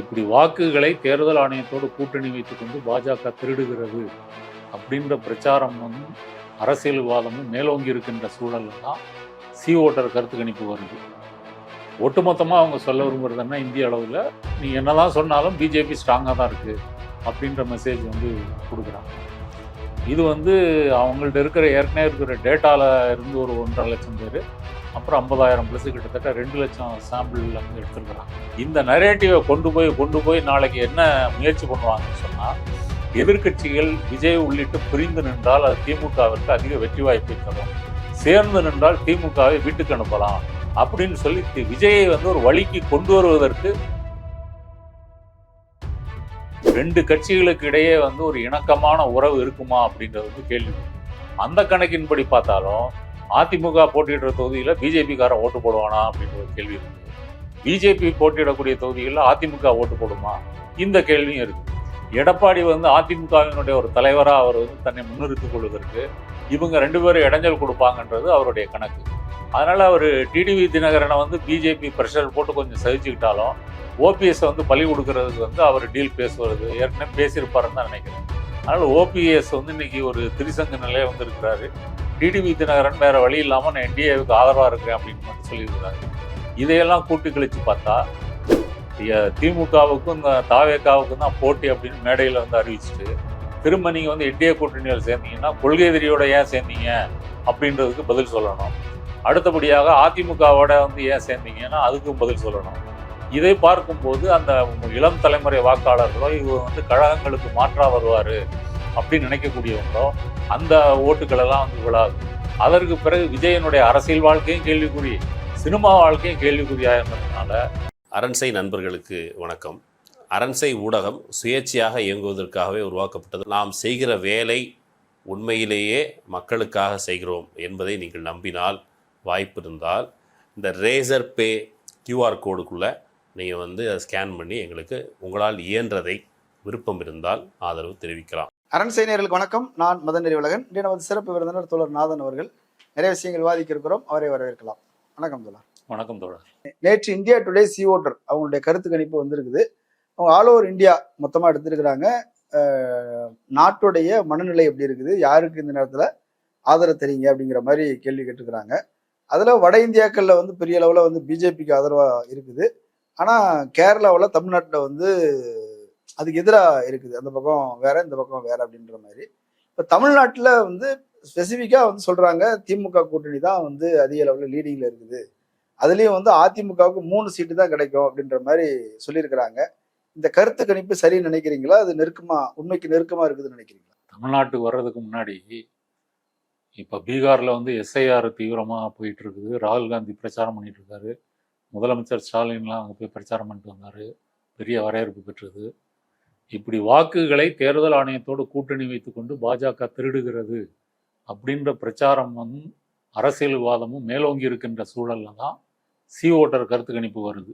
இப்படி வாக்குகளை தேர்தல் ஆணையத்தோடு கூட்டணி வைத்துக்கொண்டு பாஜக திருடுகிறது அப்படின்ற பிரச்சாரம் வந்து அரசியல் விவாதமும் மேலோங்கி இருக்கின்ற சூழலில் தான் சி ஓட்டர் கருத்து கணிப்பு வருது. ஒட்டுமொத்தமாக அவங்க சொல்ல விரும்புறதுன்னா இந்திய அளவில் நீ என்னதான் சொன்னாலும் பிஜேபி ஸ்ட்ராங்காக தான் இருக்குது அப்படின்ற மெசேஜ் வந்து கொடுக்குறாங்க. இது வந்து அவங்கள்ட்ட இருக்கிற ஏற்கனவே இருக்கிற டேட்டாவில் இருந்து ஒரு ஒன்றரை லட்சம் பேர் அப்புறம் ஐம்பதாயிரம் ப்ளஸ் கிட்டத்தட்ட ரெண்டு லட்சம் சாம்பிள் வந்து எடுத்துருக்குறாங்க. இந்த நரேட்டிவை கொண்டு போய் கொண்டு போய் நாளைக்கு என்ன முயற்சி பண்ணுவாங்கன்னு சொன்னால் எதிர்க்கட்சிகள் விஜய் உள்ளிட்டு பிரிந்து நின்றால் அது திமுகவிற்கு அதிக வெற்றி வாய்ப்பை தரும். சேர்ந்து நின்றால் திமுகவை வீட்டுக்கு அனுப்பலாம் அப்படின்னு சொல்லி தி- விஜயை வந்து ஒரு வழிக்கு கொண்டு வருவதற்கு ரெண்டு கட்சிகளுக்கு இடையே வந்து ஒரு இணக்கமான உறவு இருக்குமா அப்படின்றது வந்து கேள்வி. அந்த கணக்கின்படி பார்த்தாலும் அதிமுக போட்டியிடுற தொகுதியில் பிஜேபிக்காரன் ஓட்டு போடுவானா அப்படின்ற ஒரு கேள்வி இருக்கு. பிஜேபி போட்டியிடக்கூடிய தொகுதிகளில் அதிமுக ஓட்டு போடுமா? இந்த கேள்வியும் இருக்கு. எடப்பாடி வந்து அதிமுகவினுடைய ஒரு தலைவராக அவர் வந்து தன்னை முன்னிறுத்திக் கொள்வதற்கு இவங்க ரெண்டு பேரும் இடைஞ்சல் கொடுப்பாங்கன்றது அவருடைய கணக்கு. அதனால் அவர் டிடிவி தினகரனை வந்து பிஜேபி ப்ரெஷர் போட்டு கொஞ்சம் சகிச்சுக்கிட்டாலும் ஓபிஎஸ் வந்து பழி கொடுக்கறதுக்கு வந்து அவர் டீல் பேசுவது ஏற்கனவே பேசியிருப்பாருன்னு தான் நினைக்கிறேன். அதனால் ஓபிஎஸ் வந்து இன்னைக்கு ஒரு திரிசங்க நிலையை வந்திருக்கிறாரு டிடிவி தினகரன் வேற வழி இல்லாமல் நான் என்டிஏவுக்கு ஆதரவாக இருக்கிறேன் அப்படின்னு மட்டும் இதையெல்லாம் கூட்டி கழிச்சு பார்த்தா திமுகவுக்கும் இந்த தாவேக்காவுக்கும் தான் போட்டி அப்படின்னு மேடையில் வந்து அறிவிச்சிட்டு திரும்ப நீங்கள் வந்து என்டிஏ கூட்டணியில் சேர்ந்தீங்கன்னா கொள்கை எதிரியோட ஏன் சேர்ந்தீங்க? அப்படின்றதுக்கு பதில் சொல்லணும். அடுத்தபடியாக அதிமுகவோட வந்து ஏன் சேர்ந்தீங்கன்னா அதுக்கும் பதில் சொல்லணும். இதை பார்க்கும்போது அந்த இளம் தலைமுறை வாக்காளர்களோ இவர் வந்து கழகங்களுக்கு மாற்றா வருவார். அப்படின்னு நினைக்கக்கூடியவங்களோ அந்த ஓட்டுகளெல்லாம் வந்து விழாது. அதற்கு பிறகு விஜயனுடைய அரசியல் வாழ்க்கையும் கேள்விக்குறி சினிமா வாழ்க்கையும் கேள்விக்குறியாக இருந்ததுனால அரண்சை நண்பர்களுக்கு வணக்கம். அரண்சை ஊடகம் சுயேட்சையாக இயங்குவதற்காகவே உருவாக்கப்பட்டது. நாம் செய்கிற வேலை உண்மையிலேயே மக்களுக்காக செய்கிறோம் என்பதை நீங்கள் நம்பினால் வாய்ப்பு இருந்தால் இந்த ரேசர் பே கியூஆர் கோடுக்குள்ளே நீங்கள் வந்து அதை ஸ்கேன் பண்ணி எங்களுக்கு உங்களால் இயன்றதை விருப்பம் இருந்தால் ஆதரவு தெரிவிக்கலாம். அரண் செய்தியர்களுக்கு வணக்கம். நான் மதன் நெறிவலகன் இன்று நமது சிறப்பு விருந்தினர் தோழர் நாதன் அவர்கள். நிறைய விஷயங்கள் விவாதிக்க இருக்கிறோம் அவரை வரவேற்கலாம். வணக்கம் தோழர். வணக்கம் தோழர். நேற்று இந்தியா டுடே சி ஓட்டர் அவங்களுடைய கருத்து கணிப்பு வந்திருக்குது. அவங்க ஆல் ஓவர் இந்தியா மொத்தமாக எடுத்திருக்கிறாங்க. நாட்டுடைய மனநிலை எப்படி இருக்குது? யாருக்கு இந்த நேரத்தில் ஆதரவு தெரியுங்க அப்படிங்கிற மாதிரி கேள்வி கேட்டிருக்கிறாங்க அதில் வட இந்தியாக்களில் வந்து பெரிய அளவில் வந்து பிஜேபிக்கு ஆதரவாக இருக்குது. ஆனால் கேரளாவில் தமிழ்நாட்டில் வந்து அதுக்கு எதிராக இருக்குது. அந்த பக்கம் வேற இந்த பக்கம் வேற அப்படின்ற மாதிரி. இப்போ தமிழ்நாட்டில் வந்து ஸ்பெசிஃபிக்காக வந்து சொல்கிறாங்க திமுக கூட்டணி தான் வந்து அதிக அளவில் லீடிங்கில் இருக்குது. அதுலேயும் வந்து அதிமுகவுக்கு மூணு சீட்டு தான் கிடைக்கும் அப்படின்ற மாதிரி சொல்லியிருக்கிறாங்க. இந்த கருத்து கணிப்பு சரின்னு நினைக்கிறீங்களா? அது நெருக்கமாக உண்மைக்கு நெருக்கமாக இருக்குதுன்னு நினைக்கிறீங்களா? தமிழ்நாட்டுக்கு வர்றதுக்கு முன்னாடி இப்போ பீகாரில் வந்து எஸ்ஐஆர் தீவிரமாக போயிட்டு இருக்குது. ராகுல் காந்தி பிரச்சாரம் பண்ணிட்டு இருக்காரு. முதலமைச்சர் ஸ்டாலின்லாம் அங்கே போய் பிரச்சாரம் பண்ணிட்டு வந்தார். பெரிய வரவேற்பு பெற்றது. இப்படி வாக்குகளை தேர்தல் ஆணையத்தோடு கூட்டணி வைத்துக்கொண்டு பாஜக திருடுகிறது அப்படின்ற பிரச்சாரம் வந்து அரசியல் விவாதமும் மேலோங்கி இருக்கின்ற சூழல்ல தான் சி ஓட்டர் கருத்து கணிப்பு வருது.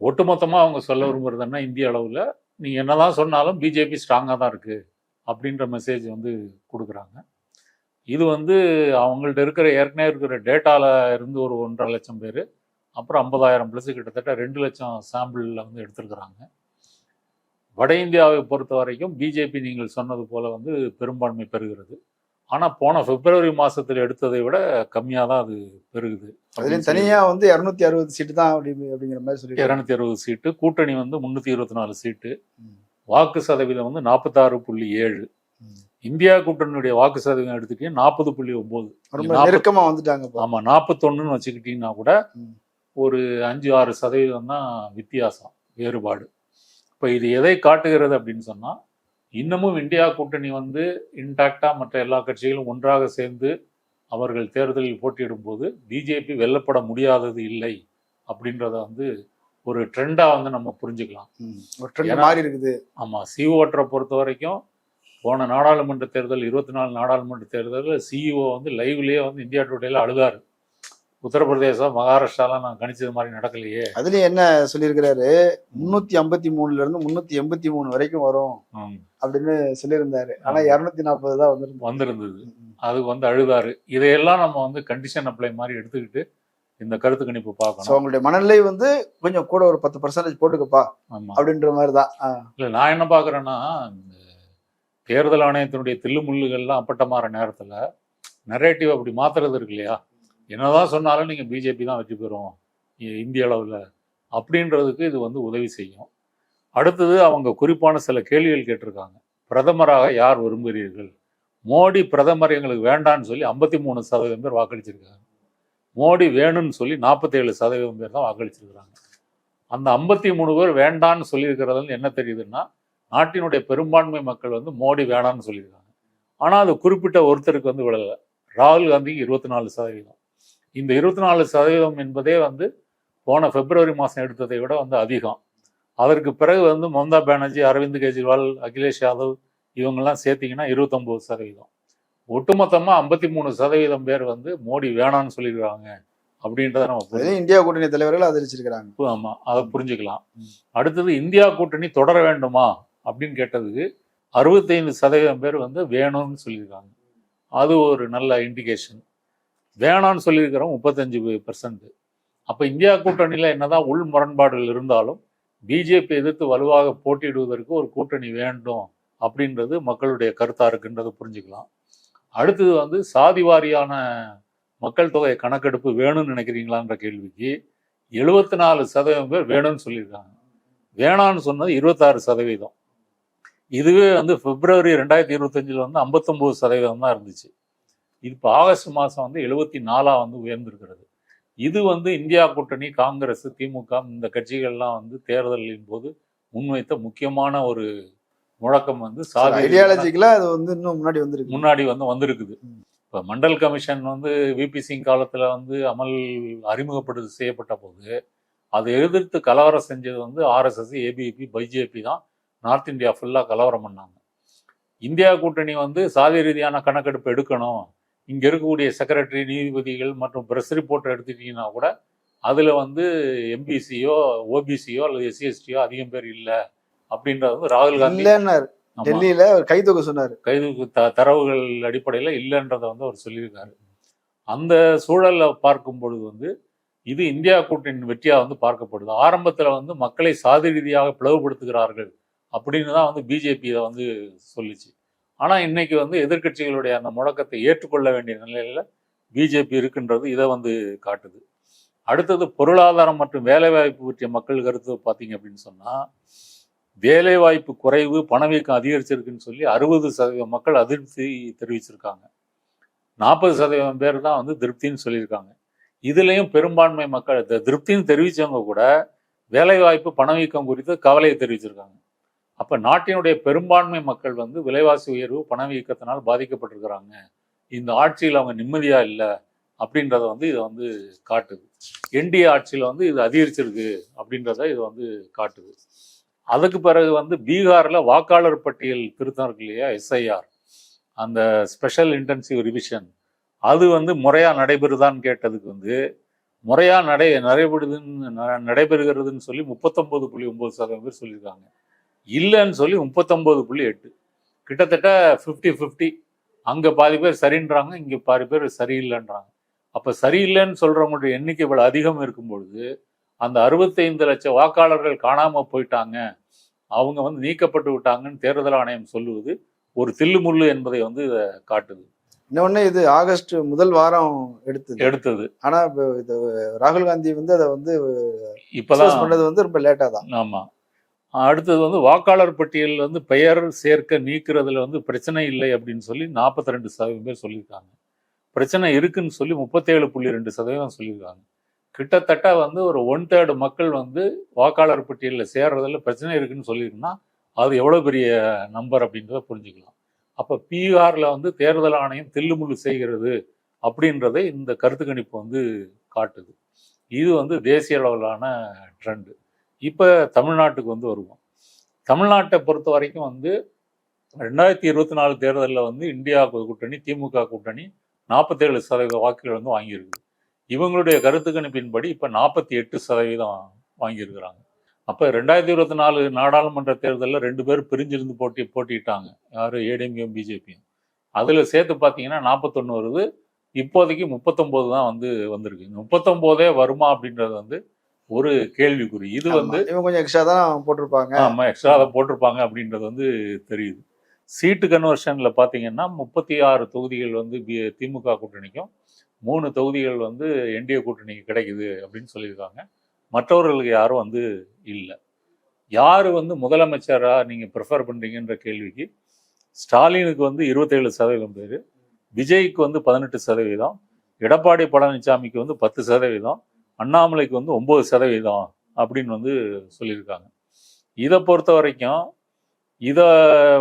ஒட்டுமொத்தமாக அவங்க சொல்ல விரும்புறதுன்னா இந்திய அளவில் நீ என்னதான் சொன்னாலும் பிஜேபி ஸ்ட்ராங்காக தான் இருக்குது அப்படின்ற மெசேஜ் வந்து கொடுக்குறாங்க. இது வந்து அவங்கள்ட்ட இருக்கிற ஏற்கனவே இருக்கிற டேட்டாவில் இருந்து ஒரு ஒன்றரை லட்சம் பேர் அப்புறம் ஐம்பதாயிரம் ப்ளஸ் கிட்டத்தட்ட ரெண்டு லட்சம் சாம்பிளில் வந்து எடுத்திருக்கிறாங்க. வட இந்தியாவை பொறுத்த வரைக்கும் பிஜேபி நீங்கள் சொன்னது போல வந்து பெரும்பான்மை பெறுகிறது. ஆனால் போன பிப்ரவரி மாதத்தில் எடுத்ததை விட கம்மியாக தான் அது பெருகுது அதுலயும் தனியா வந்து இருநூத்தி அறுபது சீட்டு தான் அப்படி அப்படிங்கிற மாதிரி சொல்லி இரநூத்தி அறுபது சீட்டு கூட்டணி வந்து முந்நூற்றி இருபத்தி நாலு சீட்டு வாக்கு சதவீதம் வந்து நாற்பத்தாறு புள்ளி ஏழு. இந்தியா கூட்டணியுடைய வாக்கு சதவீதம் எடுத்துட்டீங்கன்னா நாற்பது புள்ளி ஒன்பது ரொம்ப நெருக்கமா வந்துட்டாங்க இப்போ. ஆமா நாற்பத்தொன்னுன்னு வச்சுக்கிட்டீங்கன்னா கூட. ஒரு அஞ்சு ஆறு சதவீதம் தான் வித்தியாசம் வேறுபாடு. இப்போ இது எதை காட்டுகிறது அப்படின்னு சொன்னா இன்னமும் இந்தியா கூட்டணி வந்து இன்டாக்டா மற்ற எல்லா கட்சிகளும் ஒன்றாக சேர்ந்து அவர்கள் தேர்தலில் போட்டியிடும் போது பிஜேபி வெல்லப்பட முடியாதது இல்லை அப்படின்றத வந்து ஒரு ட்ரெண்டா வந்து நம்ம புரிஞ்சுக்கலாம். மாறி இருக்குது. ஆமா சி ஓட்டரை பொறுத்த வரைக்கும் போன நாடாளுமன்ற தேர்தல் இருபத்தி நாலு நாடாளுமன்ற தேர்தலில் சிஇஓ வந்து லைவ்லயே வந்து இந்தியா டுடேல அழுதாரு. உத்தரப்பிரதேசம் மகாராஷ்டிராலாம் நான் கணிச்சது மாதிரி நடக்கலையே. அதுலயும் என்ன சொல்லியிருக்கிறாரு? முன்னூத்தி ஐம்பத்தி மூணுல இருந்து முன்னூத்தி எண்பத்தி மூணு வரைக்கும் வரும் அப்படின்னு சொல்லியிருந்தாரு. ஆனா இருநூத்தி நாற்பது தான் வந்திருந்தது. வந்திருந்தது. அது வந்து அழுதாரு. இதையெல்லாம் நம்ம வந்து கண்டிஷன் அப்ளை மாதிரி எடுத்துக்கிட்டு இந்த கருத்து கணிப்பு பார்க்கணும். அவங்களுடைய மனநிலை வந்து கொஞ்சம் கூட ஒரு பத்து பர்சன்டேஜ் போட்டுக்கப்பா அப்படின்ற மாதிரி தான். இல்ல நான் என்ன பாக்குறேன்னா இந்த தேர்தல் ஆணையத்தினுடைய தில்லுமுள்ளுகள்லாம் அப்பட்டமாற நேரத்துல நரேட்டிவ் அப்படி மாத்துறது இருக்கு இல்லையா? என்னதான் சொன்னாலும் நீங்கள் பிஜேபி தான் வெற்றி பெறும் இந்திய அளவில். அப்படின்றதுக்கு இது வந்து உதவி செய்யும். அடுத்தது அவங்க குறிப்பான சில கேள்விகள் கேட்டிருக்காங்க. பிரதமராக யார் விரும்புகிறீர்கள்? மோடி பிரதமர் எங்களுக்கு வேண்டான்னு சொல்லி ஐம்பத்தி மூணு சதவீதம் பேர் வாக்களிச்சிருக்காங்க. மோடி வேணும்னு சொல்லி நாற்பத்தேழு சதவீதம் பேர் தான் வாக்களிச்சிருக்கிறாங்க. அந்த ஐம்பத்தி மூணு பேர் வேண்டான்னு சொல்லியிருக்கிறதுல என்ன தெரியுதுன்னா நாட்டினுடைய பெரும்பான்மை மக்கள் வந்து மோடி வேணான்னு சொல்லியிருக்காங்க. ஆனால் அது குறிப்பிட்ட ஒருத்தருக்கு வந்து விடலை. ராகுல் காந்திக்கு இருபத்தி நாலு சதவீதம். இந்த இருபத்தி நாலு சதவீதம் என்பதே வந்து போன பிப்ரவரி மாதம் எடுத்ததை விட வந்து அதிகம். அதற்கு பிறகு வந்து மம்தா பானர்ஜி அரவிந்த் கெஜ்ரிவால் அகிலேஷ் யாதவ் இவங்கெல்லாம் சேர்த்தீங்கன்னா இருபத்தொம்போது சதவீதம். ஒட்டுமொத்தமாக ஐம்பத்தி மூணு சதவீதம் பேர் வந்து மோடி வேணான்னு சொல்லியிருக்காங்க அப்படின்றத நம்ம இந்தியா கூட்டணி தலைவர்கள் ஆதரிச்சிருக்கிறாங்க. ஆமா அதை புரிஞ்சுக்கலாம். அடுத்தது இந்தியா கூட்டணி தொடர வேண்டுமா அப்படின்னு கேட்டதுக்கு அறுபத்தைந்து சதவீதம் பேர் வந்து வேணும்னு சொல்லியிருக்காங்க. அது ஒரு நல்ல இண்டிகேஷன் வேணாம்னு சொல்லியிருக்கிறோம் முப்பத்தஞ்சு பர்சன்ட் அப்போ இந்தியா கூட்டணியில் என்னதான் உள் முரண்பாடுகள் இருந்தாலும் பிஜேபி எதிர்த்து வலுவாக போட்டியிடுவதற்கு ஒரு கூட்டணி வேண்டும் அப்படின்றது மக்களுடைய கருத்தாக இருக்குன்றதை புரிஞ்சுக்கலாம். அடுத்தது வந்து சாதி வாரியான மக்கள் தொகை கணக்கெடுப்பு வேணும்னு நினைக்கிறீங்களான்ற கேள்விக்கு எழுபத்தி நாலு சதவீதம் பேர் வேணும்னு சொல்லியிருக்காங்க. வேணான்னு சொன்னது இருபத்தாறு சதவீதம். இதுவே வந்து பிப்ரவரி ரெண்டாயிரத்தி இருபத்தஞ்சில் வந்து ஐம்பத்தொம்போது சதவீதம் தான் இருந்துச்சு. இது இப்போ ஆகஸ்ட் மாதம் வந்து எழுபத்தி நாலாக வந்து உயர்ந்திருக்கிறது. இது வந்து இந்தியா கூட்டணி காங்கிரஸ் திமுக இந்த கட்சிகள்லாம் வந்து தேர்தலின் போது முன்வைத்த முக்கியமான ஒரு முழக்கம் வந்து சாதி ஐடியாலஜிக்கலா அது வந்து இன்னும் முன்னாடி வந்திருக்கு. முன்னாடி வந்து வந்திருக்குது. இப்போ மண்டல் கமிஷன் வந்து விபி சிங் காலத்தில் வந்து அமல் அறிமுகப்படுத்த செய்யப்பட்ட போது அதை எதிர்த்து கலவரம் செஞ்சது வந்து ஆர்எஸ்எஸ் ஏபிபி பிஜேபி தான். நார்த் இந்தியா ஃபுல்லாக கலவரம் பண்ணாங்க. இந்தியா கூட்டணி வந்து சாதி ரீதியான கணக்கெடுப்பு எடுக்கணும். இங்கே இருக்கக்கூடிய செக்ரட்டரி நீதிபதிகள் மற்றும் பிரஸ் ரிப்போர்ட் எடுத்துட்டீங்கன்னா கூட அதில் வந்து எம்பிசியோ ஓபிசியோ அல்லது எஸ்சி எஸ்டியோ அதிகம் பேர் இல்லை அப்படின்றது வந்து ராகுல் காந்தி. டெல்லியில அவர் கைதொகை சொன்னாரு. கைது த தரவுகள் அடிப்படையில் இல்லைன்றதை வந்து அவர் சொல்லியிருக்காரு. அந்த சூழல்ல பார்க்கும் பொழுது வந்து இது இந்தியா கூட்டணியின் வெற்றியாக வந்து பார்க்கப்படுது. ஆரம்பத்தில் வந்து மக்களை சாதி ரீதியாக பிளவுபடுத்துகிறார்கள் அப்படின்னு தான் வந்து பிஜேபி இதை வந்து சொல்லிச்சு. ஆனால் இன்னைக்கு வந்து எதிர்க்கட்சிகளுடைய அந்த முழக்கத்தை ஏற்றுக்கொள்ள வேண்டிய நிலையில் பிஜேபி இருக்குன்றது இதை வந்து காட்டுது. அடுத்தது பொருளாதாரம் மற்றும் வேலைவாய்ப்பு பற்றிய மக்கள் கருத்து பார்த்தீங்க அப்படின்னு சொன்னால் வேலைவாய்ப்பு குறைவு பணவீக்கம் அதிகரிச்சிருக்குன்னு சொல்லி அறுபது சதவீதம் மக்கள் அதிருப்தி தெரிவிச்சிருக்காங்க. நாற்பது சதவீதம் பேர் தான் வந்து திருப்தின்னு சொல்லியிருக்காங்க. இதுலேயும் பெரும்பான்மை மக்கள் திருப்தின்னு தெரிவித்தவங்க கூட வேலைவாய்ப்பு பணவீக்கம் குறித்து கவலையை தெரிவிச்சிருக்காங்க. அப்போ நாட்டினுடைய பெரும்பான்மை மக்கள் வந்து விலைவாசி உயர்வு பணவீக்கத்தினால் பாதிக்கப்பட்டிருக்கிறாங்க. இந்த ஆட்சியில் அவங்க நிம்மதியாக இல்லை அப்படின்றத வந்து இதை வந்து காட்டுது. என்டிஏ ஆட்சியில் வந்து இது அதிகரிச்சிருக்கு அப்படின்றத இது வந்து காட்டுது. அதுக்கு பிறகு வந்து பீகாரில் வாக்காளர் பட்டியல் திருத்தம் இருக்கு இல்லையா எஸ்ஐஆர். அந்த ஸ்பெஷல் இன்டென்சிவ் ரிவிஷன். அது வந்து முறையாக நடைபெறுதான்னு கேட்டதுக்கு வந்து முறையாக நடை நடைபெறுதுன்னு நடைபெறுகிறதுன்னு சொல்லி முப்பத்தொம்பது புள்ளி ஒம்பது சதவீதம் பேர் சொல்லியிருக்காங்க. இல்லைன்னு சொல்லி முப்பத்தொம்போது புள்ளி எட்டு. கிட்டத்தட்ட ஃபிஃப்டி ஃபிஃப்டி அங்கே பாதி பேர் சரின்றாங்க இங்கே பாதி பேர் சரியில்லைன்றாங்க. அப்போ சரியில்லைன்னு சொல்கிறவங்களுடைய எண்ணிக்கை இவ்வளோ அதிகம் இருக்கும் பொழுது அந்த அறுபத்தைந்து லட்சம் வாக்காளர்கள் காணாமல் போயிட்டாங்க. அவங்க வந்து நீக்கப்பட்டு விட்டாங்கன்னு தேர்தல் ஆணையம் சொல்லுவது ஒரு தில்லுமுள்ளு என்பதை வந்து இதை காட்டுது. இன்னொன்னு இது ஆகஸ்ட் முதல் வாரம் எடுத்தது. எடுத்தது. ஆனா இப்ப இது ராகுல் காந்தி வந்து அதை வந்து இப்பதான் discuss பண்ணது வந்து ரொம்ப லேட்டா தான். ஆமா. அடுத்தது வந்து வாக்காளர் பட்டியலில் வந்து பெயர் சேர்க்க நீக்கிறதுல வந்து பிரச்சனை இல்லை அப்படின்னு சொல்லி நாற்பத்தி ரெண்டு சதவீதம் பேர் சொல்லியிருக்காங்க. பிரச்சனை இருக்குன்னு சொல்லி முப்பத்தேழு புள்ளி ரெண்டு சதவீதம் சொல்லியிருக்காங்க. கிட்டத்தட்ட வந்து ஒரு ஒன் தேர்டு மக்கள் வந்து வாக்காளர் பட்டியலில் சேர்றதில் பிரச்சனை இருக்குன்னு சொல்லியிருக்குன்னா அது எவ்வளோ பெரிய நம்பர் அப்படின்றத புரிஞ்சுக்கலாம். அப்போ பீகாரில் வந்து தேர்தல் ஆணையம் தில்லுமுள்ளு செய்கிறது அப்படின்றதை இந்த கருத்து கணிப்பு வந்து காட்டுது. இது வந்து தேசிய அளவிலான ட்ரெண்டு இப்போ தமிழ்நாட்டுக்கு வந்து வருவோம். தமிழ்நாட்டை பொறுத்த வரைக்கும் வந்து ரெண்டாயிரத்தி இருபத்தி நாலு தேர்தலில் வந்து இந்தியா கூட்டணி திமுக கூட்டணி நாற்பத்தேழு சதவீத வாக்குகள் வந்து வாங்கியிருக்குது இவங்களுடைய கருத்து கணிப்பின்படி இப்போ நாற்பத்தி எட்டு சதவீதம் வாங்கியிருக்கிறாங்க. அப்போ ரெண்டாயிரத்தி இருபத்தி நாலு நாடாளுமன்ற தேர்தலில் ரெண்டு பேர் பிரிஞ்சிருந்து போட்டி போட்டிட்டாங்க. யார்? ஏடிஎம்கேயும் பிஜேபியும் அதில் சேர்த்து பார்த்தீங்கன்னா நாற்பத்தொன்று வருது. இப்போதைக்கு முப்பத்தொம்போது தான் வந்து வந்திருக்கு. முப்பத்தொம்போதே வருமா அப்படின்றது வந்து ஒரு கேள்விக்குறி. இது வந்து இவங்க கொஞ்சம் எக்ஸ்ட்ரா தான் போட்டிருப்பாங்க. ஆமா எக்ஸ்ட்ரா அதை போட்டிருப்பாங்க அப்படின்றது வந்து தெரியுது. சீட்டு கன்வர்ஷன்ல பாத்தீங்கன்னா முப்பத்தி ஆறு தொகுதிகள் வந்து பி- திமுக கூட்டணிக்கும் மூணு தொகுதிகள் வந்து என்டிஏ கூட்டணிக்கு கிடைக்குது அப்படின்னு சொல்லியிருக்காங்க. மற்றவர்களுக்கு யாரும் வந்து இல்லை. யார் வந்து முதலமைச்சரா நீங்க ப்ரிஃபர் பண்றீங்கன்ற கேள்விக்கு ஸ்டாலினுக்கு வந்து இருபத்தேழு சதவீதம் பேர் விஜய்க்கு வந்து பதினெட்டு சதவீதம் எடப்பாடி பழனிசாமிக்கு வந்து பத்து சதவீதம் அண்ணாமலைக்கு வந்து ஒன்பது சதவீதம் அப்படின்னு வந்து சொல்லியிருக்காங்க. இதை பொறுத்த வரைக்கும் இதை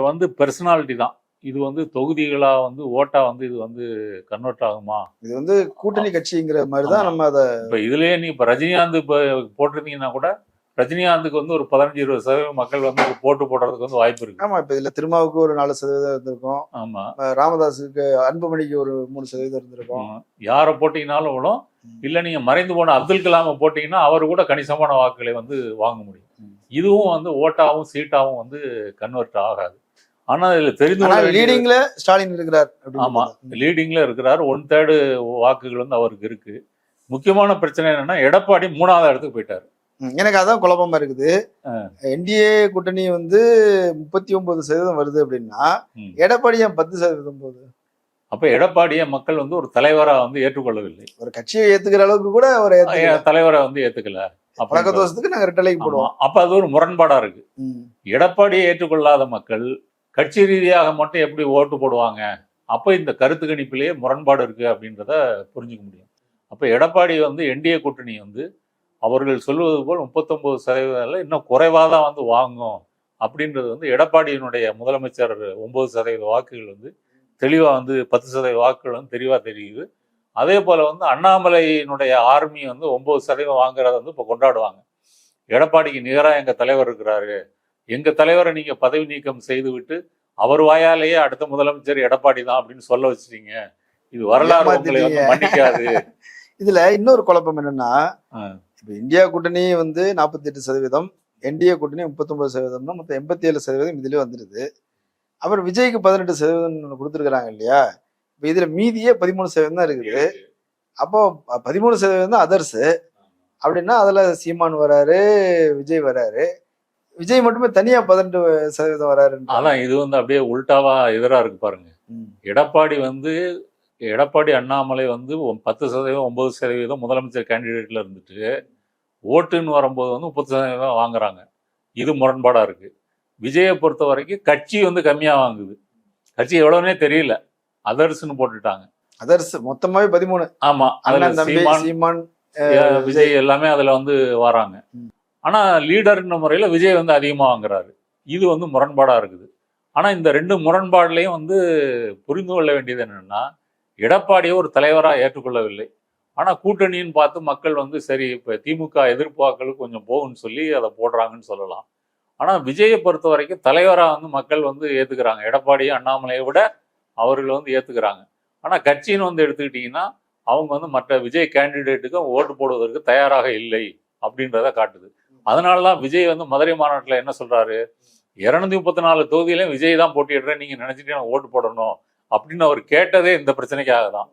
வந்து பெர்சனாலிட்டி தான். இது வந்து தொகுதிகளாக வந்து ஓட்டா வந்து இது வந்து கன்வெர்ட் ஆகுமா இது வந்து கூட்டணி கட்சிங்கிற மாதிரி தான். நம்ம அதை இப்போ இதுலயே நீ இப்போ ரஜினிகாந்த் இப்போ போட்டிருந்தீங்கன்னா கூட ரஜினிகாந்துக்கு வந்து ஒரு பதினஞ்சு இருபது சதவீதம் மக்கள் வந்து போட்டு போடுறதுக்கு வந்து வாய்ப்பு இருக்கு. ஆமா இப்ப இதுல திருமாவுக்கு ஒரு நாலு சதவீதம் இருந்திருக்கும். ஆமா. அஹ் ராமதாஸுக்கு அன்புமணிக்கு ஒரு மூணு சதவீதம் இருந்திருக்கும். யாரை போட்டீங்கனாலும் இல்லை நீங்க மறைந்து போன அப்துல் கலாமை போட்டீங்கன்னா அவர் கூட கணிசமான வாக்குகளை வந்து வாங்க முடியும். இதுவும் வந்து ஓட்டாவும் சீட்டாவும் வந்து கன்வெர்ட் ஆகாது. ஆனா இதுல தெரிந்து லீடிங்ல ஸ்டாலின் இருக்கிறார் ஆமா அப்படின்னு லீடிங்ல இருக்கிறார். ஒன் தேர்டு வாக்குகள் வந்து அவருக்கு இருக்கு. முக்கியமான பிரச்சனை என்னன்னா எடப்பாடி மூணாவது இடத்துக்கு போயிட்டாரு. எனக்கு அதான் குழப்பமா இருக்குது. என்டிஏ கூட்டணி வந்து முப்பத்தி ஒன்பது சதவீதம் வருது அப்படின்னா. எடப்பாடி ஏன் பத்து சதவீதம் போகுது? அப்ப எடப்பாடியை மக்கள் வந்து ஒரு தலைவரா வந்து ஏற்றுக்கொள்ளவில்லை. ஒரு கட்சியை ஏத்துக்கிற அளவுக்கு கூட அவர் தலைவரை வந்து ஏத்துக்கல? பழக்க. தோஷத்துக்கு நாங்க ரெட்டலைக்கு. போடுவோம். அப்ப அது ஒரு முரண்பாடா இருக்கு. எடப்பாடியை ஏற்றுக்கொள்ளாத மக்கள் கட்சி ரீதியாக மட்டும் எப்படி ஓட்டு போடுவாங்க? அப்ப இந்த கருத்து கணிப்பிலேயே முரண்பாடு இருக்கு அப்படின்றத புரிஞ்சுக்க முடியும். அப்ப எடப்பாடி வந்து என்டிஏ கூட்டணி வந்து அவர்கள் சொல்வது போல் முப்பத்தொன்பது சதவீதம் இன்னும் குறைவாக தான் வந்து வாங்கும். அப்படின்றது வந்து எடப்பாடியினுடைய முதலமைச்சர் ஒன்பது சதவீத வாக்குகள் வந்து தெளிவாக வந்து பத்து சதவீத வாக்குகள் வந்து தெளிவாக தெரியுது. அதே போல் வந்து அண்ணாமலையினுடைய ஆர்மி வந்து ஒன்பது சதவீதம் வாங்குறத வந்து இப்போ கொண்டாடுவாங்க. எடப்பாடிக்கு நிகராக எங்கள் தலைவர் இருக்கிறாரு. எங்கள் தலைவரை நீங்கள் பதவி நீக்கம் செய்து விட்டு அவர் வாயாலேயே அடுத்த முதலமைச்சர் எடப்பாடி தான் அப்படின்னு சொல்ல வச்சிட்டீங்க. இது வரலாறு உங்களை வந்து மன்னிக்காது. இதுல இன்னொரு குழப்பம் என்னன்னா. இப்ப இந்தியா கூட்டணி வந்து நாற்பத்தி எட்டு சதவீதம் என்டிஏ கூட்டணி முப்பத்தொன்பது சதவீதம்னா மொத்தம் எண்பத்தி ஏழு சதவீதம் இதுலயே வந்துருது. அப்புறம் விஜய்க்கு பதினெட்டு சதவீதம் கொடுத்துருக்காங்க இல்லையா? இப்ப இதுல மீதியே பதிமூணு சதவீதம் தான் இருக்குது. அப்போ பதிமூணு சதவீதம் தான் அதர்ஸ் அப்படின்னா அதுல சீமான் வராரு விஜய் வராரு. விஜய் மட்டுமே தனியா பதினெட்டு சதவீதம் வராரு அதான் இது வந்து அப்படியே உல்டாவா எதிரா இருக்கு பாருங்க. எடப்பாடி வந்து எடப்பாடி அண்ணாமலை வந்து பத்து சதவீதம் ஒன்பது சதவீதம் முதலமைச்சர் கேண்டிடேட்ல இருந்துட்டு ஓட்டுன்னு வரும்போது வந்து முப்பது சதவீதம் வாங்குறாங்க. இது முரண்பாடா இருக்கு. விஜயை பொறுத்த வரைக்கும் கட்சி வந்து கம்மியா வாங்குது. கட்சி எவ்வளவுனே தெரியல. அதர்ஸ்னு போட்டுட்டாங்க. அதர்ஸ் மொத்தமாவே பதிமூணு. ஆமா அதுல சீமான் விஜய் எல்லாமே அதுல வந்து வராங்க. ம். ஆனா லீடர்ன்ற முறையில விஜய் வந்து அதிகமா வாங்குறாரு. இது வந்து முரண்பாடா இருக்குது. ஆனா இந்த ரெண்டு முரண்பாடுலையும் வந்து புரிந்து கொள்ள வேண்டியது என்னன்னா எடப்பாடியை ஒரு தலைவரா ஏற்றுக்கொள்ளவில்லை. ஆனா கூட்டணின்னு பார்த்து மக்கள் வந்து சரி இப்ப திமுக எதிர்ப்பு வாக்களுக்கு கொஞ்சம் போகும்னு சொல்லி அதை போடுறாங்கன்னு சொல்லலாம். ஆனால் விஜயை பொறுத்த வரைக்கும் தலைவராக வந்து மக்கள் வந்து ஏற்றுக்கிறாங்க எடப்பாடியும் அண்ணாமலையை விட அவர்கள் வந்து ஏற்றுக்கிறாங்க ஆனால் கட்சின்னு வந்து எடுத்துக்கிட்டிங்கன்னா அவங்க வந்து மற்ற விஜய் கேண்டிடேட்டுக்கும் ஓட்டு போடுவதற்கு தயாராக இல்லை அப்படின்றத காட்டுது. அதனால தான் விஜய் வந்து மதுரை மாநாட்டில் என்ன சொல்கிறாரு இருநூத்தி முப்பத்தி நாலு தொகுதியிலையும் விஜய் தான் போட்டிடுறேன் நீங்கள் நினச்சிட்டு நான் ஓட்டு போடணும் அப்படின்னு அவர் கேட்டதே இந்த பிரச்சனைக்காக தான்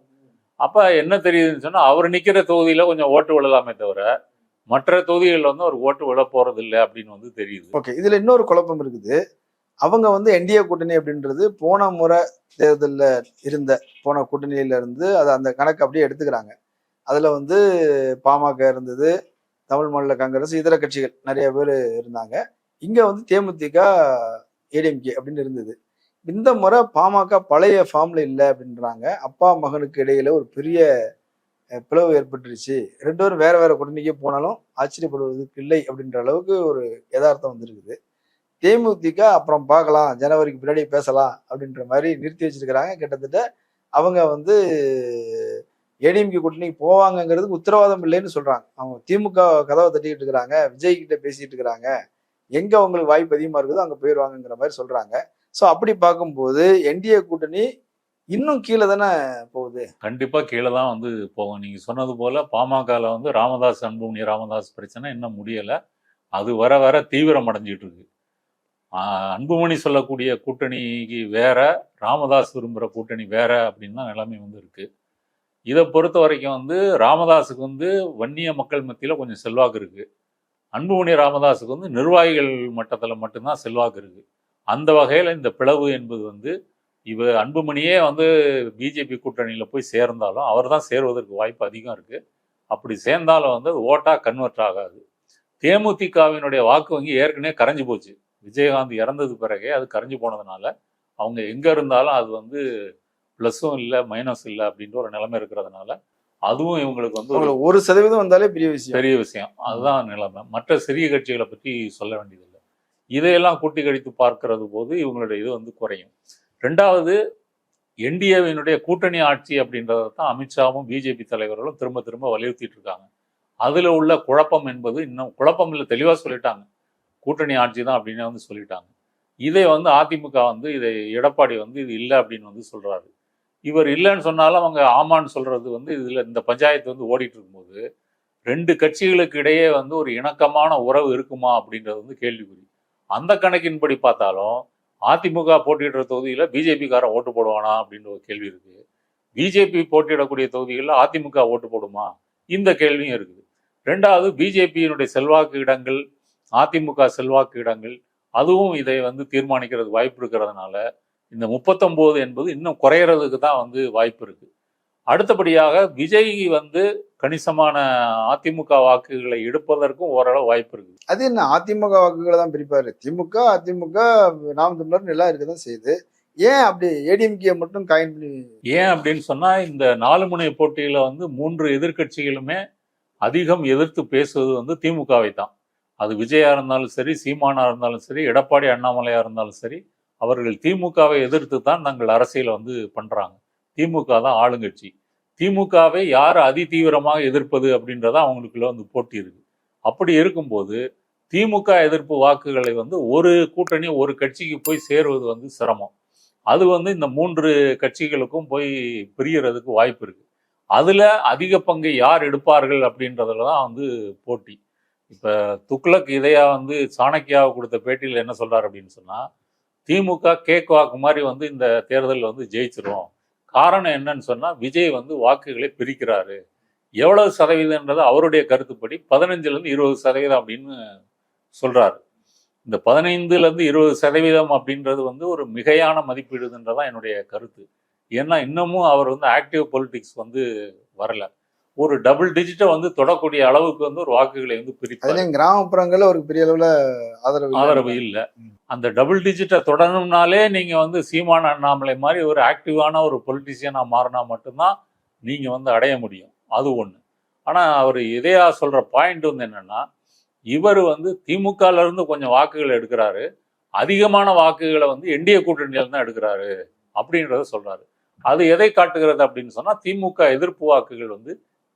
அப்போ என்ன தெரியுதுன்னு சொன்னால் அவர் நிற்கிற தொகுதியில் கொஞ்சம் ஓட்டு விழலாமே தவிர மற்ற தொகுதிகளில் வந்து அவர் ஓட்டு விட போறது இல்லை அப்படின்னு வந்து தெரியுது. ஓகே இதுல இன்னொரு குழப்பம் இருக்குது. அவங்க வந்து என்டிஏ கூட்டணி அப்படின்றது போன முறை தேர்தலில் இருந்த போன கூட்டணியில இருந்து அதை அந்த கணக்கு அப்படியே எடுத்துக்கிறாங்க. அதுல வந்து பாமக இருந்தது தமிழ் மாநில காங்கிரஸ் இதர கட்சிகள் நிறைய பேர் இருந்தாங்க. இங்க வந்து தேமுதிக ஏடிஎம்கே அப்படின்னு இருந்தது. இந்த முறை பாமக பழைய ஃபார்ம்ல இல்லை அப்படின்றாங்க. அப்பா மகனுக்கு இடையில ஒரு பெரிய பிளவு ஏற்பட்டுருச்சு. ரெண்டு பேரும் வேற வேற கூட்டணிக்கே போனாலும் ஆச்சரியப்படுவதற்கு இல்லை அப்படின்ற அளவுக்கு ஒரு யதார்த்தம் வந்திருக்குது. தேமுதிக அப்புறம் பார்க்கலாம். ஜனவரிக்கு பின்னாடி பேசலாம் அப்படின்ற மாதிரி நிறுத்தி வச்சிருக்கிறாங்க. கிட்டத்தட்ட அவங்க வந்து ஏடிஎம்கே கூட்டணிக்கு போவாங்கங்கிறதுக்கு உத்தரவாதம் இல்லைன்னு சொல்றாங்க. அவங்க திமுக கதவை தட்டிக்கிட்டு இருக்கிறாங்க. விஜய் கிட்ட பேசிட்டு இருக்கிறாங்க. எங்க அவங்களுக்கு வாய்ப்பு அதிகமா இருக்குதோ அங்க போயிடுவாங்கங்கிற மாதிரி சொல்றாங்க. ஸோ அப்படி பார்க்கும்போது என்டிஏ கூட்டணி இன்னும் கீழே தானே போகுது? கண்டிப்பா கீழே தான் வந்து போகும். நீங்க சொன்னது போல பாமகல வந்து ராமதாஸ் அன்புமணி ராமதாஸ் பிரச்சனை இன்னும் முடியல. அது வர வர தீவிரம் அடைஞ்சிட்டு இருக்கு. அன்புமணி சொல்லக்கூடிய கூட்டணிக்கு வேற ராமதாஸ் விரும்புகிற கூட்டணி வேற அப்படின்னு தான் நிலைமை வந்து இருக்கு. இதை பொறுத்த வரைக்கும் வந்து ராமதாஸுக்கு வந்து வன்னிய மக்கள் மத்தியில் கொஞ்சம் செல்வாக்கு இருக்கு. அன்புமணி ராமதாஸுக்கு வந்து நிர்வாகிகள் மட்டத்தில் மட்டும்தான் செல்வாக்கு இருக்கு. அந்த வகையில் இந்த பிளவு என்பது வந்து இவ அன்புமணியே வந்து பிஜேபி கூட்டணியில் போய் சேர்ந்தாலும் அவர் தான் சேருவதற்கு வாய்ப்பு அதிகம் இருக்கு. அப்படி சேர்ந்தாலும் வந்து அது ஓட்டா கன்வெர்ட் ஆகாது. தேமுதிகவினுடைய வாக்கு வங்கி ஏற்கனவே கரைஞ்சு போச்சு. விஜயகாந்த் இறந்தது பிறகே அது கரைஞ்சு போனதுனால அவங்க எங்க இருந்தாலும் அது வந்து ப்ளஸ்ஸும் இல்லை மைனஸ் இல்லை அப்படின்ற ஒரு நிலைமை இருக்கிறதுனால அதுவும் இவங்களுக்கு வந்து ஒரு சதவீதம் வந்தாலே பெரிய விஷயம். பெரிய விஷயம். அதுதான் நிலைமை. மற்ற சிறிய கட்சிகளை பற்றி சொல்ல வேண்டியதில்லை. இதையெல்லாம் கூட்டி கழித்து பார்க்கிறது போது இவங்களுடைய இது வந்து குறையும். ரெண்டாவது என்டிஏவினுடைய கூட்டணி ஆட்சி அப்படின்றத தான் அமித்ஷாவும் பிஜேபி தலைவர்களும் திரும்ப திரும்ப வலியுறுத்திட்டு இருக்காங்க. அதில் உள்ள குழப்பம் என்பது இன்னும் குழப்பம் இல்லை தெளிவாக சொல்லிட்டாங்க. கூட்டணி ஆட்சி தான் அப்படின்னு வந்து சொல்லிட்டாங்க. இதை வந்து அதிமுக வந்து இதை எடப்பாடி வந்து இது இல்லை அப்படின்னு வந்து சொல்கிறாரு இவர் இல்லைன்னு சொன்னாலும் அவங்க ஆமான்னு சொல்கிறது வந்து இதில் இந்த பஞ்சாயத்து வந்து ஓடிட்டு இருக்கும்போது ரெண்டு கட்சிகளுக்கு இடையே வந்து ஒரு இணக்கமான உறவு இருக்குமா அப்படின்றது வந்து கேள்விக்குறி. அந்த கணக்கின்படி பார்த்தாலும் அதிமுக போட்டியிடுற தொகுதியில் பிஜேபிக்காரன் ஓட்டு போடுவானா அப்படின்ற ஒரு கேள்வி இருக்குது பிஜேபி போட்டியிடக்கூடிய தொகுதிகளில் அதிமுக ஓட்டு போடுமா? இந்த கேள்வியும் இருக்குது. ரெண்டாவது பிஜேபியினுடைய செல்வாக்கு இடங்கள் அதிமுக செல்வாக்கு இடங்கள் அதுவும் இதை வந்து தீர்மானிக்கிறது வாய்ப்பு இருக்கிறதுனால இந்த முப்பத்தொம்போது என்பது இன்னும் குறையிறதுக்கு தான் வந்து வாய்ப்பு இருக்குது அடுத்தபடியாக விஜய் வந்து கணிசமான அதிமுக வாக்குகளை எடுப்பதற்கும் ஓரளவு வாய்ப்பு இருக்கு அது என்ன அதிமுக வாக்குகளை தான் பிரிப்பாரு. திமுக அதிமுக நாம் தமிழர் எல்லாம் இருக்கதான் செய்யுது. ஏன் அப்படி ஏடிஎம்கே மட்டும் காயின் பண்ணி ஏன் அப்படின்னு சொன்னா இந்த நாலு முனை போட்டியில வந்து மூன்று எதிர்க்கட்சிகளுமே அதிகம் எதிர்த்து பேசுவது வந்து திமுகவை தான். அது விஜயா இருந்தாலும் சரி சீமானா இருந்தாலும் சரி எடப்பாடி அண்ணாமலையா இருந்தாலும் சரி அவர்கள் திமுகவை எதிர்த்து தான் தங்கள் அரசியலை வந்து பண்றாங்க. திமுக தான் ஆளுங்கட்சி. திமுகவை யார் அதி தீவிரமாக எதிர்ப்பது அப்படின்றத அவங்களுக்குள்ள வந்து போட்டி இருக்கு. அப்படி இருக்கும்போது திமுக எதிர்ப்பு வாக்குகளை வந்து ஒரு கூட்டணி ஒரு கட்சிக்கு போய் சேருவது வந்து சிரமம். அது வந்து இந்த மூன்று கட்சிகளுக்கும் போய் பிரியறதுக்கு வாய்ப்பு இருக்கு. அதுல அதிக பங்கை யார் எடுப்பார்கள் அப்படின்றதுல தான் வந்து போட்டி. இப்ப துக்ளக் இதையா வந்து சாணக்கியாவை கொடுத்த பேட்டியில் என்ன சொல்றாரு அப்படின்னு சொன்னா திமுக கேக் வாக்கு மாதிரி வந்து இந்த தேர்தலில் வந்து ஜெயிச்சிரும். காரணம் என்னன்னு சொன்னால் விஜய் வந்து வாக்குகளை பிரிக்கிறாரு. எவ்வளவு சதவீதம்ன்றது அவருடைய கருத்துப்படி பதினஞ்சுலேருந்து இருபது சதவீதம் அப்படின்னு சொல்கிறார் இந்த பதினைந்துலேருந்து இருபது சதவீதம் அப்படின்றது வந்து ஒரு மிகையான மதிப்பீடுன்றதான் என்னுடைய கருத்து. ஏன்னா இன்னமும் அவர் வந்து ஆக்டிவ் பொலிட்டிக்ஸ் வந்து வரல. ஒரு டபுள் டிஜிட்டை வந்து தொடக்கூடிய அளவுக்கு வந்து ஒரு வாக்குகளை வந்து பிரிப்பார். கிராமப்புறங்கள்ல ஒரு பெரிய அளவுல ஆதரவு இல்ல. ஆதரவு இல்லை. அந்த டபுள் டிஜிட்டை தொடரணும்னாலே நீங்க வந்து சீமான அண்ணாமலை மாதிரி ஒரு ஆக்டிவான ஒரு பொலிட்டிஷியனா மாறினா மட்டும்தான் நீங்க வந்து அடைய முடியும். அது ஒண்ணு. ஆனா அவர் இதையா சொல்ற பாயிண்ட் வந்து என்னன்னா இவர் வந்து திமுகல இருந்து கொஞ்சம் வாக்குகள் எடுக்கிறாரு. அதிகமான வாக்குகளை வந்து என்டிஏ கூட்டணியில தான் எடுக்கிறாரு அப்படின்றத சொல்றாரு. அது எதை காட்டுகிறது அப்படின்னு சொன்னா திமுக எதிர்ப்பு வாக்குகள் வந்து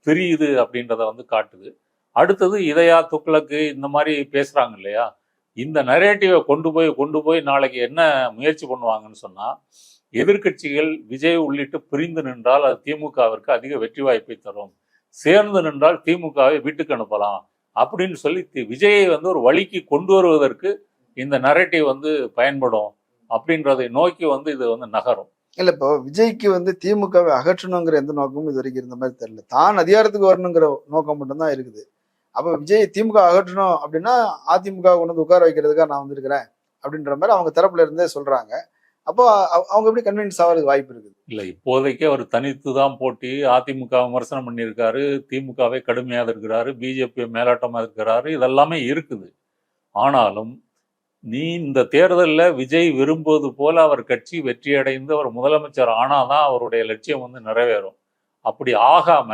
பிரியுது அப்படின்றத வந்து காட்டுது. அடுத்தது இதையா துக்ளக்கு இந்த மாதிரி பேசுகிறாங்க இல்லையா? இந்த நரேட்டிவை கொண்டு போய் கொண்டு போய் நாளைக்கு என்ன முயற்சி பண்ணுவாங்கன்னு சொன்னால் எதிர்க்கட்சிகள் விஜய் உள்ளிட்டு பிரிந்து நின்றால் அது திமுகவிற்கு அதிக வெற்றி வாய்ப்பை தரும். சேர்ந்து நின்றால் திமுகவை வீட்டுக்கு அனுப்பலாம் அப்படின்னு சொல்லி தி- விஜயை வந்து ஒரு வழிக்கு கொண்டு வருவதற்கு இந்த நரேட்டிவ் வந்து பயன்படும் அப்படின்றதை நோக்கி வந்து இது வந்து நகரும். இல்ல இப்போ விஜய்க்கு வந்து திமுகவை அகற்றணுங்கிற எந்த நோக்கமும் இது வரைக்கும் இருந்த மாதிரி தெரியல. தான் அதிகாரத்துக்கு வரணுங்கிற நோக்கம் மட்டும்தான் இருக்குது. அப்ப விஜய் திமுக அகற்றணும் அப்படின்னா அதிமுக கொண்டு வந்து உட்கார வைக்கிறதுக்காக நான் வந்திருக்கிறேன் அப்படின்ற மாதிரி அவங்க தரப்புல இருந்தே சொல்றாங்க. அப்போ அவ- அவங்க எப்படி கன்வின்ஸ் ஆகிறதுக்கு வாய்ப்பு இருக்குது? இல்ல இப்போதைக்கு அவர் தனித்து தான் போட்டி அதிமுக விமர்சனம் பண்ணியிருக்காரு திமுகவை கடுமையாக இருக்கிறாரு பிஜேபியை மேலாட்டமாக இருக்கிறாரு இதெல்லாமே இருக்குது. ஆனாலும் நீ இந்த தேர்தலில் விஜய் விரும்புவது போல அவர் கட்சி வெற்றியடைந்து அவர் முதலமைச்சர் ஆனாதான் அவருடைய லட்சியம் வந்து நிறைவேறும். அப்படி ஆகாம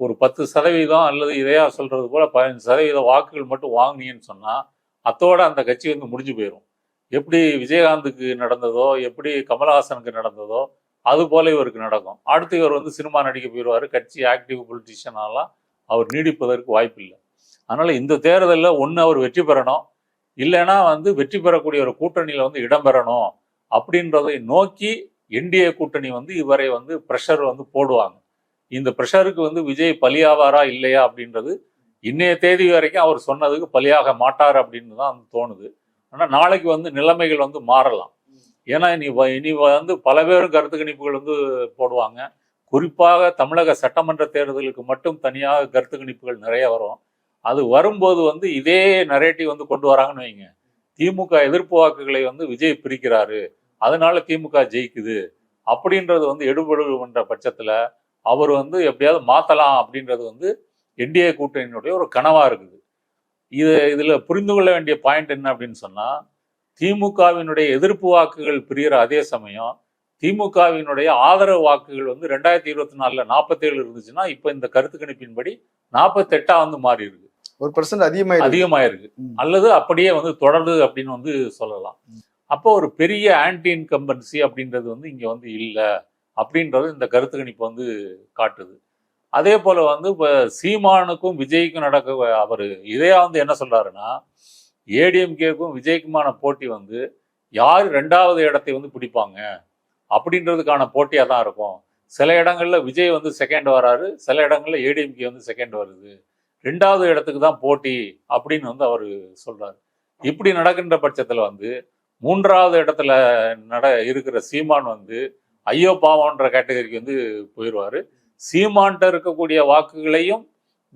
ஒரு பத்து சதவீதம் அல்லது இதையா சொல்றது போல பதினஞ்சு சதவீத வாக்குகள் மட்டும் வாங்கினீங்கன்னு சொன்னா அத்தோட அந்த கட்சி வந்து முடிஞ்சு போயிடும் எப்படி விஜயகாந்துக்கு நடந்ததோ எப்படி கமலஹாசனுக்கு நடந்ததோ அது போல இவருக்கு நடக்கும். அடுத்து இவர் வந்து சினிமா நடிக்க போயிடுவார் கட்சி ஆக்டிவ் பொலிட்டிஷியனாலாம் அவர் நீடிப்பதற்கு வாய்ப்பு இல்லை அதனால இந்த தேர்தலில் ஒன்று அவர் வெற்றி பெறணும் இல்லைன்னா வந்து வெற்றி பெறக்கூடிய ஒரு கூட்டணியில் வந்து இடம் பெறணும் அப்படின்றதை நோக்கி என்டிஏ கூட்டணி வந்து இவரை வந்து ப்ரெஷர் வந்து போடுவாங்க. இந்த ப்ரெஷருக்கு வந்து விஜய் பலியாவாரா இல்லையா அப்படின்றது இன்னைய தேதி வரைக்கும் அவர் சொன்னதுக்கு பலியாக மாட்டார் அப்படின்னு தான் தோணுது. ஆனால் நாளைக்கு வந்து நிலைமைகள் வந்து மாறலாம். ஏன்னா இனி வ- இனி வந்து பல பேரும் கருத்து கணிப்புகள் வந்து போடுவாங்க. குறிப்பாக தமிழக சட்டமன்ற தேர்தலுக்கு மட்டும் தனியாக கருத்து கணிப்புகள் நிறைய வரும். அது வரும்போது வந்து இதே நரேட்டிவ் வந்து கொண்டு வராங்கன்னு வைங்க. திமுக எதிர்ப்பு வாக்குகளை வந்து விஜய் பிரிக்கிறாரு. அதனால திமுக ஜெயிக்குது. அப்படின்றது வந்து எடுபடுகின்ற பட்சத்துல அவர் வந்து எப்படியாவது மாத்தலாம் அப்படின்றது வந்து என்டிஏ கூட்டணியினுடைய ஒரு கனவா இருக்குது. இது இதுல புரிந்து கொள்ள வேண்டிய பாயிண்ட் என்ன அப்படின்னு சொன்னா திமுகவினுடைய எதிர்ப்பு வாக்குகள் பிரிகிற அதே சமயம் திமுகவினுடைய ஆதரவு வாக்குகள் வந்து ரெண்டாயிரத்தி இருபத்தி நாலுல நாற்பத்தேழு இருந்துச்சுன்னா இப்போ இந்த கருத்து கணிப்பின்படி நாற்பத்தெட்டா வந்து மாறி இருக்கு ஒரு பர்சன்ட் அதிகமாக அதிகமாயிருக்கு. அல்லது அப்படியே வந்து தொடருது அப்படின்னு வந்து சொல்லலாம். அப்போ ஒரு பெரிய ஆன்டி இன்கம்பன்சி அப்படின்றது வந்து இங்க வந்து இல்லை அப்படின்றது இந்த கருத்து கணிப்பு வந்து காட்டுது. அதே போல வந்து இப்போ சீமானுக்கும் விஜய்க்கும் நடக்க அவர் இதே வந்து என்ன சொல்றாருன்னா ஏடிஎம்கேக்கும் விஜய்க்குமான போட்டி வந்து யார் ரெண்டாவது இடத்தை வந்து பிடிப்பாங்க அப்படின்றதுக்கான போட்டியாக தான் இருக்கும். சில இடங்கள்ல விஜய் வந்து செகண்ட் வராரு சில இடங்கள்ல ஏடிஎம்கே வந்து செகண்ட் வருது. ரெண்டாவது இடத்துக்கு தான் போட்டி அப்படின்னு வந்து அவர் சொல்றாரு. இப்படி நடக்கின்ற பட்சத்தில் வந்து மூன்றாவது இடத்துல நட இருக்கிற சீமான் வந்து ஐயோ பாவம்ன்ற கேட்டகரிக்கு வந்து போயிடுவார் சீமான்ட்ட இருக்கக்கூடிய வாக்குகளையும்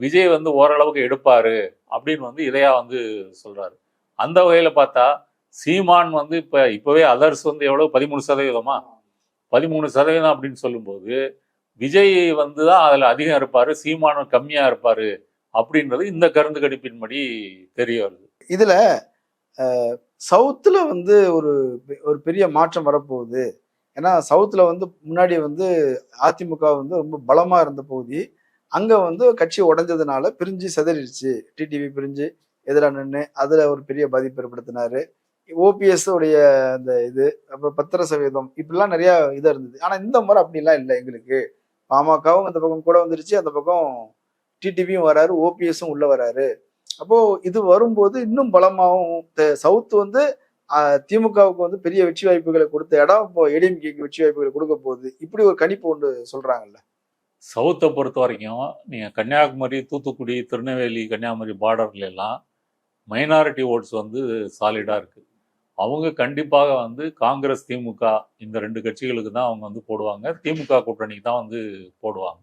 விஜய் வந்து ஓரளவுக்கு எடுப்பார் அப்படின்னு வந்து இதையா வந்து சொல்கிறாரு அந்த வகையில் பார்த்தா சீமான் வந்து இப்போ இப்போவே அதர்ஸ் வந்து எவ்வளோ பதிமூணு சதவீதமா? பதிமூணு சதவீதம் அப்படின்னு சொல்லும்போது விஜய் வந்து தான் அதில் அதிகம் இருப்பார் சீமான் கம்மியாக இருப்பார் அப்படின்றது இந்த கருந்து கணிப்பின்படி தெரிய வருது. இதுல சவுத்துல வந்து ஒரு பெ- ஒரு பெரிய மாற்றம் வரப்போகுது. ஏன்னா சவுத்துல வந்து முன்னாடி வந்து அதிமுக வந்து ரொம்ப பலமா இருந்த பகுதி அங்க வந்து கட்சி உடைஞ்சதுனால பிரிஞ்சு சிதறிடுச்சு. டிடிவி பிரிஞ்சு எதிராக நின்று அதுல ஒரு பெரிய பாதிப்பு ஏற்படுத்தினாரு. ஓபிஎஸ் உடைய அந்த இது அப்புறம் பத்திர சதவீதம் இப்படிலாம் நிறைய இதாக இருந்தது. ஆனா இந்த முறை அப்படிலாம் இல்லை எங்களுக்கு. பாமகவும் அந்த பக்கம் கூட வந்துருச்சு அந்த பக்கம் டிடிவியும் வராரு ஓபிஎஸும் உள்ள வராரு. அப்போ இது வரும்போது இன்னும் பலமாகவும் சவுத் வந்து திமுகவுக்கு வந்து பெரிய வெற்றி வாய்ப்புகளை கொடுத்த இடம் இப்போ ஏடிஎம்கேக்கு வெற்றி வாய்ப்புகளை கொடுக்க போகுது. இப்படி ஒரு கணிப்பு ஒன்று சொல்றாங்கல்ல. சவுத்தை பொறுத்த வரைக்கும் நீங்கள் கன்னியாகுமரி தூத்துக்குடி திருநெல்வேலி கன்னியாகுமரி பார்டர்ல எல்லாம் மைனாரிட்டி ஓட்ஸ் வந்து சாலிடாக இருக்கு. அவங்க கண்டிப்பாக வந்து காங்கிரஸ் திமுக இந்த ரெண்டு கட்சிகளுக்கு தான் அவங்க வந்து போடுவாங்க. திமுக கூட்டணிக்கு தான் வந்து போடுவாங்க.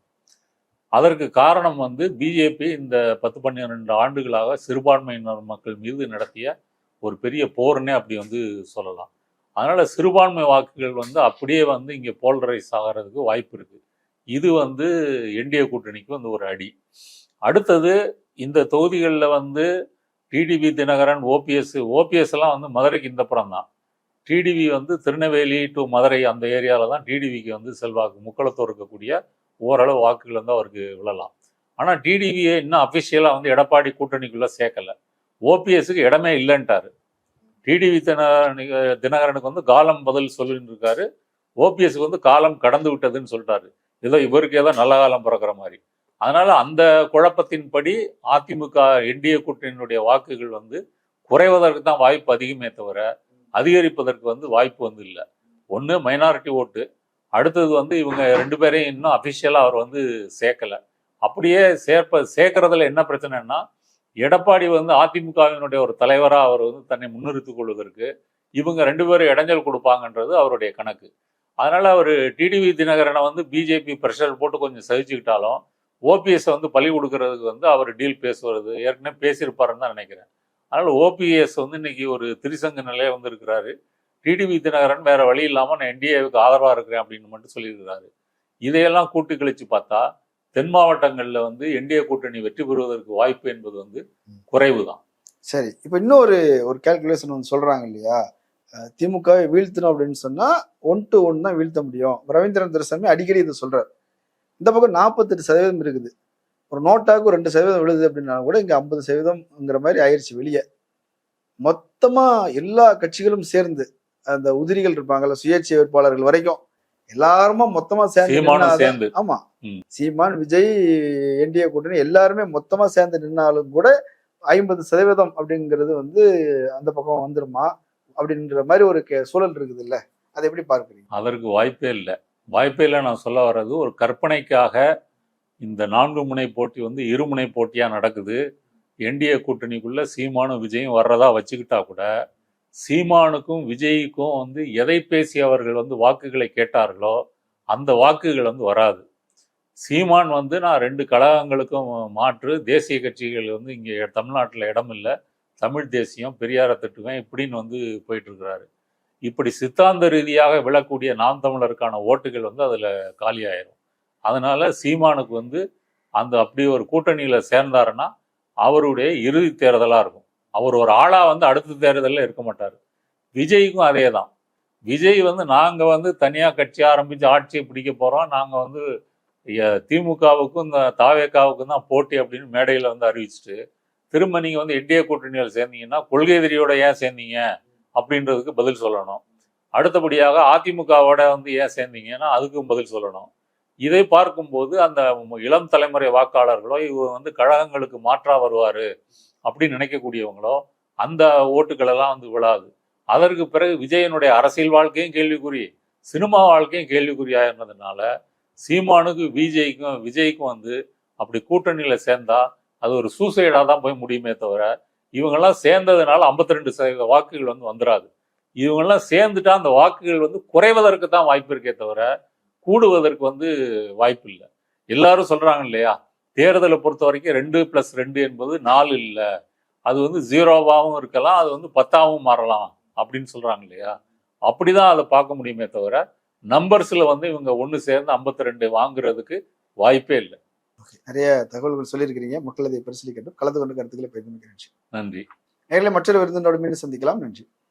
அதற்கு காரணம் வந்து பிஜேபி இந்த பத்து பன்னிரெண்டு ஆண்டுகளாக சிறுபான்மையினர் மக்கள் மீது நடத்திய ஒரு பெரிய போர்னே அப்படி வந்து சொல்லலாம். அதனால சிறுபான்மை வாக்குகள் வந்து அப்படியே வந்து இங்கே போல்ரைஸ் ஆகிறதுக்கு வாய்ப்பு இருக்கு. இது வந்து என்டிஏ கூட்டணிக்கு வந்து ஒரு அடி. அடுத்தது இந்த தொகுதிகளில் வந்து டிடிவி தினகரன் ஓபிஎஸ் ஓபிஎஸ் எல்லாம் வந்து மதுரைக்கு இந்த புறம் தான். டிடிவி வந்து திருநெல்வேலி டு மதுரை அந்த ஏரியாவில் தான் டிடிவிக்கு வந்து செல்வாக்கு முக்களத்தோர் இருக்கக்கூடிய ஓரளவு வாக்குகள் வந்து அவருக்கு விழலாம். ஆனால் டிடிவியை இன்னும் அஃபிஷியலாக வந்து எடப்பாடி கூட்டணிக்குள்ளே சேர்க்கல. ஓபிஎஸ்க்கு இடமே இல்லைன்ட்டாரு. டிடிவி தின தினகரனுக்கு வந்து காலம் பதில் சொல்லின்னு இருக்காரு ஓபிஎஸ்க்கு வந்து காலம் கடந்து விட்டதுன்னு சொல்லிட்டாரு. ஏதோ இவருக்கு ஏதோ நல்ல காலம் பிறக்கிற மாதிரி. அதனால அந்த குழப்பத்தின்படி அதிமுக என்டிஏ கூட்டணியினுடைய வாக்குகள் வந்து குறைவதற்கு தான் வாய்ப்பு அதிகமே தவிர அதிகரிப்பதற்கு வந்து வாய்ப்பு வந்து இல்லை. ஒன்று மைனாரிட்டி ஓட்டு அடுத்தது வந்து இவங்க ரெண்டு பேரையும் இன்னும் அஃபிஷியலாக அவர் வந்து சேர்க்கல. அப்படியே சேர்ப்ப சேர்க்கறதுல என்ன பிரச்சனைன்னா எடப்பாடி வந்து அதிமுகவினுடைய ஒரு தலைவராக அவர் வந்து தன்னை முன்னிறுத்திக் கொள்வதற்கு இவங்க ரெண்டு பேரும் இடைஞ்சல் கொடுப்பாங்கன்றது அவருடைய கணக்கு. அதனால் அவர் டிடிவி தினகரனை வந்து பிஜேபி ப்ரெஷர் போட்டு கொஞ்சம் சகிச்சுக்கிட்டாலும் ஓபிஎஸ் வந்து பழி கொடுக்கறதுக்கு வந்து அவர் டீல் பேசுவது ஏற்கனவே பேசியிருப்பாருன்னு தான் நினைக்கிறேன். அதனால் ஓபிஎஸ் வந்து இன்னைக்கு ஒரு திரிசங்க நிலையை வந்து இருக்கிறாரு. டிடிவி தினகரன் வேற வழி இல்லாமல் நான் என்டிஏவுக்கு ஆதரவாக இருக்கிறேன் அப்படின்னு மட்டும் சொல்லியிருக்கிறாரு. இதையெல்லாம் கூட்டி கழிச்சு பார்த்தா தென் மாவட்டங்களில் வந்து என்டிஏ கூட்டணி வெற்றி பெறுவதற்கு வாய்ப்பு என்பது வந்து குறைவு தான் சரி இப்போ இன்னொரு ஒரு கால்குலேஷன் வந்து சொல்றாங்க இல்லையா? திமுகவை வீழ்த்தணும் அப்படின்னு சொன்னா ஒன் டு ஒன் தான் வீழ்த்த முடியும். ரவீந்திரன் துரைசாமி அடிக்கடி இதை சொல்றாரு. இந்த பக்கம் நாற்பத்தெட்டு சதவீதம் இருக்குது. ஒரு நோட்டாக்கு ஒரு ரெண்டு சதவீதம் விழுது அப்படின்னா கூட இங்க ஐம்பது சதவீதம்ங்கிற மாதிரி ஆயிடுச்சு வெளியே. மொத்தமா எல்லா கட்சிகளும் சேர்ந்து அந்த உதிரிகள் இருப்பாங்கல்ல சுயேட்சை வேட்பாளர்கள் வரைக்கும் எல்லாருமா மொத்தமா சேர்ந்து. ஆமா. சீமான் விஜய் என்டிஏ கூட்டணி எல்லாருமே மொத்தமா சேர்ந்து நின்னாலும் கூட ஐம்பது சதவீதம் அப்படிங்கிறது வந்து அந்த பக்கம் வந்துருமா அப்படின்ற மாதிரி ஒரு சூழல் இருக்குது இல்ல அதை எப்படி பார்க்குறீங்க? அதற்கு வாய்ப்பே இல்லை. வாய்ப்பே இல்லை நான் சொல்ல வர்றது ஒரு கற்பனைக்காக இந்த நான்கு முனை போட்டி வந்து இருமுனை போட்டியாக நடக்குது. என்டிஏ கூட்டணிக்குள்ள சீமானும் விஜயும் வர்றதா வச்சுக்கிட்டா கூட சீமானுக்கும் விஜய்க்கும் வந்து எதை பேசி அவர்கள் வந்து வாக்குகளை கேட்டார்களோ அந்த வாக்குகள் வந்து வராது. சீமான் வந்து நான் ரெண்டு கழகங்களுக்கும் மாற்று தேசிய கட்சிகள் வந்து இங்கே தமிழ்நாட்டில் இடம் இல்லை தமிழ் தேசியம் பெரியாரை திட்டுவேன் இப்படின்னு வந்து போயிட்டுருக்கிறாரு. இப்படி சித்தாந்த ரீதியாக விழக்கூடிய நாம் தமிழருக்கான ஓட்டுகள் வந்து அதில் காலியாயிரும். அதனால் சீமானுக்கு வந்து அந்த அப்படி ஒரு கூட்டணியில் சேர்ந்தாருன்னா அவருடைய இறுதி தேர்தலாக இருக்கும். அவர் ஒரு ஆளாக வந்து அடுத்த தேர்தலில் இருக்க மாட்டார். விஜய்க்கும் அதே தான் விஜய் வந்து நாங்கள் வந்து தனியாக கட்சி ஆரம்பித்து ஆட்சியை பிடிக்க போகிறோம் நாங்கள் வந்து திமுகவுக்கும் இந்த தாவேக்காவுக்கும் தான் போட்டி அப்படின்னு மேடையில் வந்து அறிவிச்சிட்டு திரும்ப நீங்கள் வந்து என்டிஏ கூட்டணியில் சேர்ந்தீங்கன்னா கொள்கை எதிரியோட ஏன் சேர்ந்தீங்க? அப்படின்றதுக்கு பதில் சொல்லணும். அடுத்தபடியாக அதிமுகவோட வந்து ஏன் சேர்ந்தீங்கன்னா அதுக்கும் பதில் சொல்லணும். இதை பார்க்கும்போது அந்த இளம் தலைமுறை வாக்காளர்களோ இவர் வந்து கழகங்களுக்கு மாற்றா வருவார். அப்படின்னு நினைக்கக்கூடியவங்களோ அந்த ஓட்டுகளெல்லாம் வந்து விழாது. அதற்கு பிறகு விஜயனுடைய அரசியல் வாழ்க்கையும் கேள்விக்குறி சினிமா வாழ்க்கையும் கேள்விக்குறியா இருந்ததுனால சீமானுக்கு விஜய்க்கும் விஜய்க்கும் வந்து அப்படி கூட்டணியில் சேர்ந்தா அது ஒரு சூசைடாக தான் போய் முடியுமே தவிர இவங்கெல்லாம் சேர்ந்ததுனால 52% ரெண்டு சதவீத வாக்குகள் வந்து வந்துடாது இவங்கெல்லாம் சேர்ந்துட்டா அந்த வாக்குகள் வந்து குறைவதற்கு தான் வாய்ப்பு இருக்கே தவிர கூடுவதற்கு வந்து வாய்ப்பு இல்லை எல்லாரும் சொல்கிறாங்க இல்லையா? தேர்தலை பொறுத்த வரைக்கும் ரெண்டு பிளஸ் ரெண்டு என்பது நாலு இல்லை. அது வந்து ஜீரோவாகவும் இருக்கலாம் அது வந்து பத்தாவும் மாறலாம் அப்படின்னு சொல்றாங்க இல்லையா? அப்படிதான் அதை பார்க்க முடியுமே தவிர நம்பர்ஸ்ல வந்து இவங்க ஒன்று சேர்ந்து 52 ரெண்டு வாங்குறதுக்கு வாய்ப்பே இல்லை. நிறைய தகவல்கள் சொல்லியிருக்கிறீங்க. மக்கள் அதை பரிசீலிக்கட்டும். கலந்து கொண்டு கருத்துக்களை பகிர்ந்து நன்றி நன்றி. நேரில் மற்றொரு விருந்தினோடு மீண்டும் சந்திக்கலாம். நன்றி.